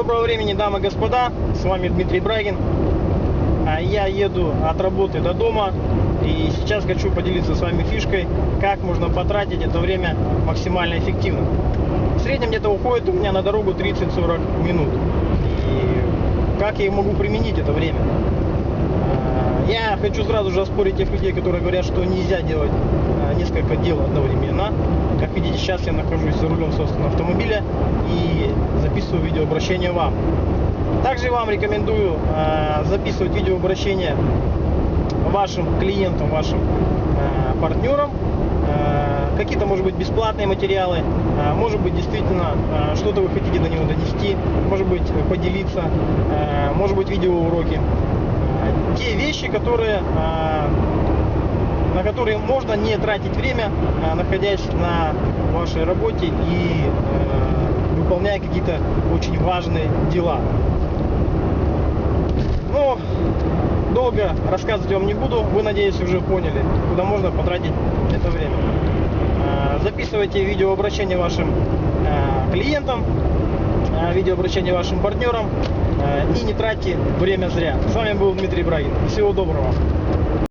Доброго времени, дамы и господа. С вами Дмитрий Брагин. А Я еду от работы до дома. И сейчас хочу поделиться с вами фишкой, как можно потратить это время максимально эффективно. В среднем где-то уходит у меня на дорогу 30-40 минут. И как я могу применить это время? А, Я хочу сразу же оспорить тех людей, которые говорят, что нельзя делать а, несколько дел одновременно. Как видите, сейчас я нахожусь за рулем собственного автомобиля и записываю видеообращение вам. Также вам рекомендую а, записывать видеообращение вашим клиентам, вашим а, партнерам. А, Какие-то, может быть, бесплатные материалы, а, может быть, действительно, а, что-то вы хотите до него донести, может быть, поделиться, а, может быть, видеоуроки. А, Те вещи, которые а, на которые можно не тратить время, а, находясь на вашей работе и э, выполняя какие-то очень важные дела. Но долго рассказывать вам не буду, вы, надеюсь, уже поняли, куда можно потратить это время. Э, Записывайте видеообращение вашим э, клиентам, э, видеообращение вашим партнерам и не тратьте время зря. С вами был Дмитрий Брагин. Всего доброго.